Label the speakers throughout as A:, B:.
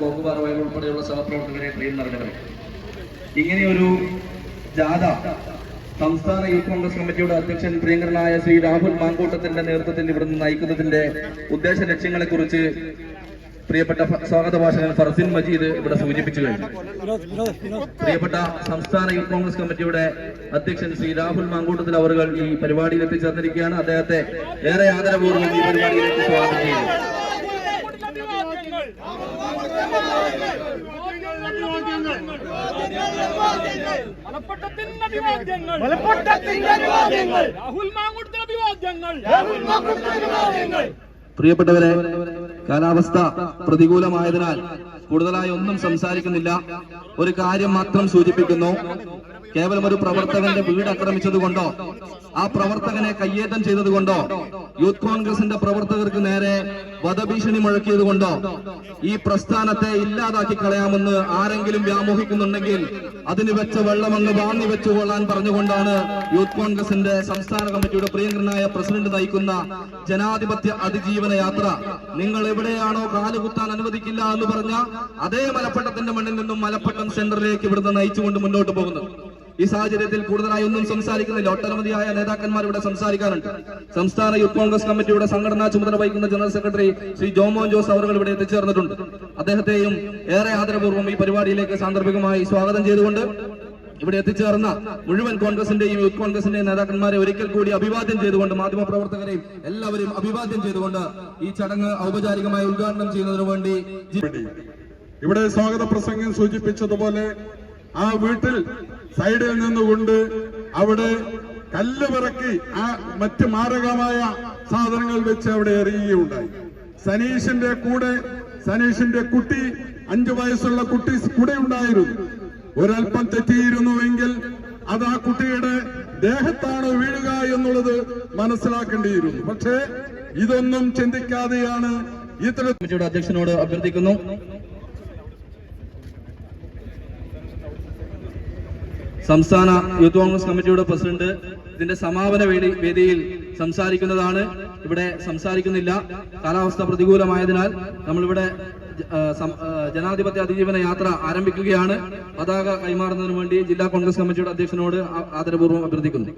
A: കോക്കുപാറ വയൽ ഉൾപ്പെടെയുള്ള സഹപ്രവർത്തകരെ ട്രെയിൻ നിറഞ്ഞവരെ ഇങ്ങനെയൊരു ജാഥ സംസ്ഥാന യൂത്ത് കോൺഗ്രസ് കമ്മിറ്റിയുടെ അധ്യക്ഷൻ പ്രിയങ്കരനായ ശ്രീ രാഹുൽ മാങ്കൂട്ടത്തിന്റെ നേതൃത്വത്തിൽ ഇവിടുന്ന് നയിക്കുന്നതിന്റെ ഉദ്ദേശ ലക്ഷ്യങ്ങളെ കുറിച്ച് പ്രിയപ്പെട്ട സ്വാഗത ഭാഷകൻ ഫർസിൻ മജീദ് ഇവിടെ സൂചിപ്പിച്ചു കഴിഞ്ഞു. പ്രിയപ്പെട്ട സംസ്ഥാന യൂത്ത് കോൺഗ്രസ് കമ്മിറ്റിയുടെ അധ്യക്ഷൻ ശ്രീ രാഹുൽ മാങ്കൂട്ടത്തിൽ അവർ ഈ പരിപാടിയിൽ എത്തിച്ചേർന്നിരിക്കുകയാണ് അദ്ദേഹത്തെ ഏറെ ആദരപൂർവം ഈ പരിപാടിയിലേക്ക് സ്വാഗതം ചെയ്യുന്നു.
B: മലപ്പട്ടത്തിന്റെ അഭിവാദ്യങ്ങൾ.
C: മലപ്പട്ടത്തിന്റെ അഭിവാദ്യങ്ങൾ.
B: രാഹുൽ അഭിവാദ്യങ്ങൾ.
C: രാഹുൽ അഭിവാദ്യങ്ങൾ.
A: പ്രിയപ്പെട്ടവരെ കാലാവസ്ഥ പ്രതികൂലമായതിനാൽ കൂടുതലായി ഒന്നും സംസാരിക്കുന്നില്ല. ഒരു കാര്യം മാത്രം സൂചിപ്പിക്കുന്നു. കേവലം ഒരു പ്രവർത്തകന്റെ വീട് ആക്രമിച്ചത് കൊണ്ടോ ആ പ്രവർത്തകനെ കയ്യേറ്റം ചെയ്തത് കൊണ്ടോ യൂത്ത് കോൺഗ്രസിന്റെ പ്രവർത്തകർക്ക് നേരെ വധഭീഷണി മുഴക്കിയത് കൊണ്ടോ ഈ പ്രസ്ഥാനത്തെ ഇല്ലാതാക്കി കളയാമെന്ന് ആരെങ്കിലും വ്യാമോഹിക്കുന്നുണ്ടെങ്കിൽ അതിന് വെച്ച വെള്ളമങ്ങ് വാങ്ങി വെച്ചുകൊള്ളാൻ പറഞ്ഞുകൊണ്ടാണ് യൂത്ത് കോൺഗ്രസിന്റെ സംസ്ഥാന കമ്മിറ്റിയുടെ പ്രിയങ്കരനായ പ്രസിഡന്റ് നയിക്കുന്ന ജനാധിപത്യ അതിജീവന യാത്ര. നിങ്ങൾ എവിടെയാണോ കാലുകുത്താൻ അനുവദിക്കില്ല എന്ന് പറഞ്ഞ അതേ മലപ്പട്ടത്തിന്റെ മണ്ണിൽ നിന്നും മലപ്പട്ടം സെന്ററിലേക്ക് ഇവിടുന്ന് നയിച്ചുകൊണ്ട് മുന്നോട്ട് പോകുന്നത്. ഈ സാഹചര്യത്തിൽ കൂടുതലായി ഒന്നും സംസാരിക്കുന്നില്ല ഒട്ടനവധിയായ നേതാക്കന്മാർ ഇവിടെ സംസാരിക്കാറുണ്ട് സംസ്ഥാന യൂത്ത് കോൺഗ്രസ് കമ്മിറ്റിയുടെ സംഘടനാ ചുമതല വഹിക്കുന്ന ജനറൽ സെക്രട്ടറി ശ്രീ ജോമോൻ ജോസ് അവർ ഇവിടെ എത്തിച്ചേർന്നിട്ടുണ്ട് അദ്ദേഹത്തെയും ഏറെ ആദരപൂർവം ഈ പരിപാടിയിലേക്ക് സാന്ദർഭികമായി സ്വാഗതം ചെയ്തുകൊണ്ട് ഇവിടെ എത്തിച്ചേർന്ന മുഴുവൻ കോൺഗ്രസിന്റെയും യൂത്ത് കോൺഗ്രസിന്റെയും നേതാക്കന്മാരെ ഒരിക്കൽ കൂടി അഭിവാദ്യം ചെയ്തുകൊണ്ട് മാധ്യമപ്രവർത്തകരെയും എല്ലാവരും അഭിവാദ്യം ചെയ്തുകൊണ്ട് ഈ ചടങ്ങ് ഔപചാരികമായി ഉദ്ഘാടനം ചെയ്യുന്നതിനു വേണ്ടി.
D: ഇവിടെ സ്വാഗത പ്രസംഗം സൂചിപ്പിച്ചതുപോലെ ആ വീട്ടിൽ സൈഡിൽ നിന്നുകൊണ്ട് അവിടെ കല്ല് പിറക്കി ആ മറ്റ് മാരകമായ സാധനങ്ങൾ വെച്ച് അവിടെ എറിയുകയുണ്ടായി. സനീഷിന്റെ കൂടെ സനീഷിന്റെ കുട്ടി അഞ്ചു വയസ്സുള്ള കുട്ടി കൂടെ ഉണ്ടായിരുന്നു. ഒരൽപ്പം തെറ്റിയിരുന്നുവെങ്കിൽ അത് ആ കുട്ടിയുടെ ദേഹത്താണ് വീഴുക എന്നുള്ളത് മനസ്സിലാക്കേണ്ടിയിരുന്നു. പക്ഷേ ഇതൊന്നും ചിന്തിക്കാതെയാണ് ഇത്തരം
A: അധ്യക്ഷനോട് അഭ്യർത്ഥിക്കുന്നു. സംസ്ഥാന യൂത്ത് കോൺഗ്രസ് കമ്മിറ്റിയുടെ പ്രസിഡന്റ് ഇതിന്റെ സമാപന വേദി വേദിയിൽ സംസാരിക്കുന്നതാണ്. ഇവിടെ സംസാരിക്കുന്നില്ല. കാലാവസ്ഥ പ്രതികൂലമായതിനാൽ നമ്മളിവിടെ ജനാധിപത്യ അതിജീവന യാത്ര ആരംഭിക്കുകയാണ്. പതാക കൈമാറുന്നതിന് വേണ്ടി ജില്ലാ കോൺഗ്രസ് കമ്മിറ്റിയുടെ അധ്യക്ഷനോട് ആദരപൂർവം അഭ്യർത്ഥിക്കുന്നു.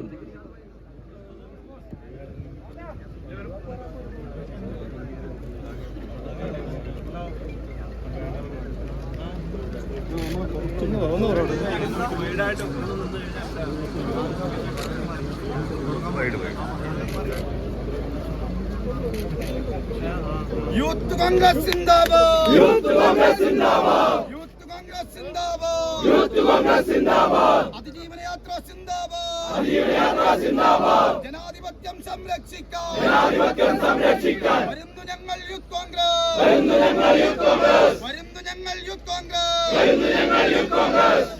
C: യൂത്ത് കോൺഗ്രസ് സിന്ദാബാദ്. യൂത്ത് കോൺഗ്രസ് സിന്ദാബാദ്. യൂത്ത് കോൺഗ്രസ് സിന്ദാബാദ്. യൂത്ത് കോൺഗ്രസ് സിന്ദാബാദ്. അതിജീവന യാത്ര സിന്ദാബാദ്. അതിജീവന യാത്ര സിന്ദാബാദ്. ജനാധിപത്യം സംരക്ഷിക്കാൻ. ജനാധിപത്യം സംരക്ഷിക്കാൻ. വരുന്നു ഞങ്ങൾ യൂത്ത് കോൺഗ്രസ്. വരുന്നു ഞങ്ങൾ യൂത്ത് കോൺഗ്രസ്. വരുന്നു യൂത്ത് കോൺഗ്രസ്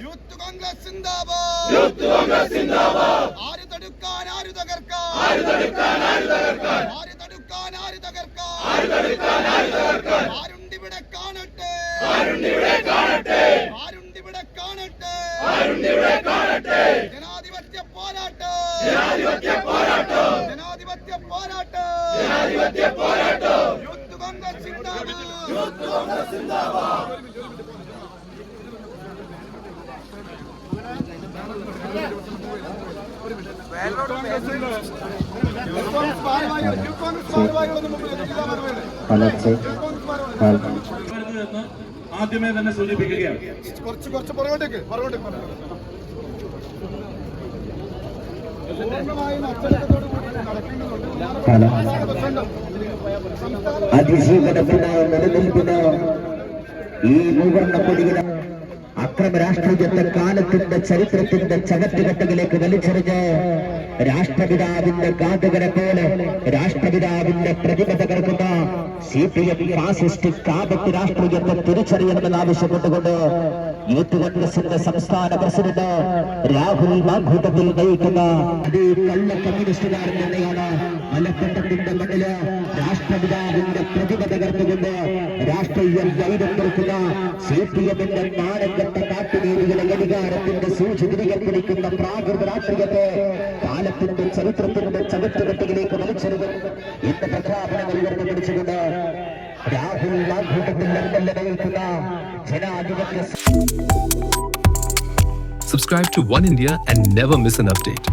C: യൂത്ത് കോൺഗ്രസ്. സിന്ദാബാദ് യൂത്ത് കോൺഗ്രസ് സിന്ദാബാദ്. ആര് തടുക്കാൻ ആര് തകർക്കാൻ ആര് തടുക്കാൻ ആര് തകർക്കാൻ ആര് തടുക്കാൻ ആര് തകർക്കാൻ ആര് തടുക്കാൻ ആര് തകർക്കാൻ ആരുണ്ടിവിടെ കാണട്ടെ. ആരുണ്ടിവിടെ കാണട്ടെ. ആരുണ്ടിവിടെ കാണട്ടെ ആരുണ്ടിവിടെ കാണട്ടെ ജനാധിപത്യ പോരാട്ടം ജനാധിപത്യ പോരാട്ടം ജനാധിപത്യ പോരാട്ടം. ജനാധിപത്യ പോരാട്ടം യൂത്ത് കോൺഗ്രസ് സിന്ദാബാദ് യൂത്ത് കോൺഗ്രസ് സിന്ദാബാദ്
E: വളർച്ച
A: എന്ന് ആദ്യമേ തന്നെ സൂചിപ്പിക്കുകയാണ്
C: കുറച്ച് കുറച്ച് പുറകോട്ടേക്ക് പുറകോട്ടേക്ക്. പൂർണമായും അച്ചടക്കത്തോടു പ്രസംഗം
E: നിലനിൽപ്പിന് ഈ മൂവർണ കൊടിയില അക്രമ രാഷ്ട്രീയത്തെ കാലത്തിന്റെ ചരിത്രത്തിന്റെ ചകറ്റുകെട്ടുകളിലേക്ക് വലിച്ചെറിഞ്ഞ് രാഷ്ട്രപിതാവിന്റെ കാതുകരെ പോലെ രാഷ്ട്രപിതാവിന്റെ പ്രതിമ തകർക്കുന്ന സി പി എം ഫാസിസ്റ്റ് കാപത്ത് രാഷ്ട്രീയത്തെ തിരിച്ചറിയണമെന്ന് ആവശ്യപ്പെട്ടുകൊണ്ട് യൂത്ത് കോൺഗ്രസിന്റെ സംസ്ഥാന പ്രസിഡന്റ് രാഹുൽ മാഘൂട്ടത്തിൽ നയിക്കുന്ന അതേ കള്ള കമ്മ്യൂണിസ്റ്റുകാരൻ തന്നെയാണ് മലപ്പട്ടത്തിന്റെ മണ്ണിൽ രാഷ്ട്രപിതാവിന്റെ പ്രതിമ തകർത്തുകൊണ്ട് രാഷ്ട്രീയം ധൈര്യം കൊടുക്കുന്ന സി പി എമ്മിന്റെ മാനങ്കട്ട കാട്ടുനീതിയുടെ അധികാരത്തിന്റെ സൂചി തിരികെ പിടിക്കുന്ന പ്രാകൃത രാഷ്ട്രീയത്തെ കാലത്തിന്റെ ചരിത്രത്തിന്റെ ചവിട്ടുകെട്ടിലേക്ക് വലിച്ചെറിയും ഇന്ന് പ്രഖ്യാപനങ്ങൾ ഉയർന്നു പിടിച്ചുകൊണ്ട് രാഹുൽ എംഎൽഎ നയിക്കുന്ന ജനാധിപത്യ
F: Subscribe to One India and never miss an update.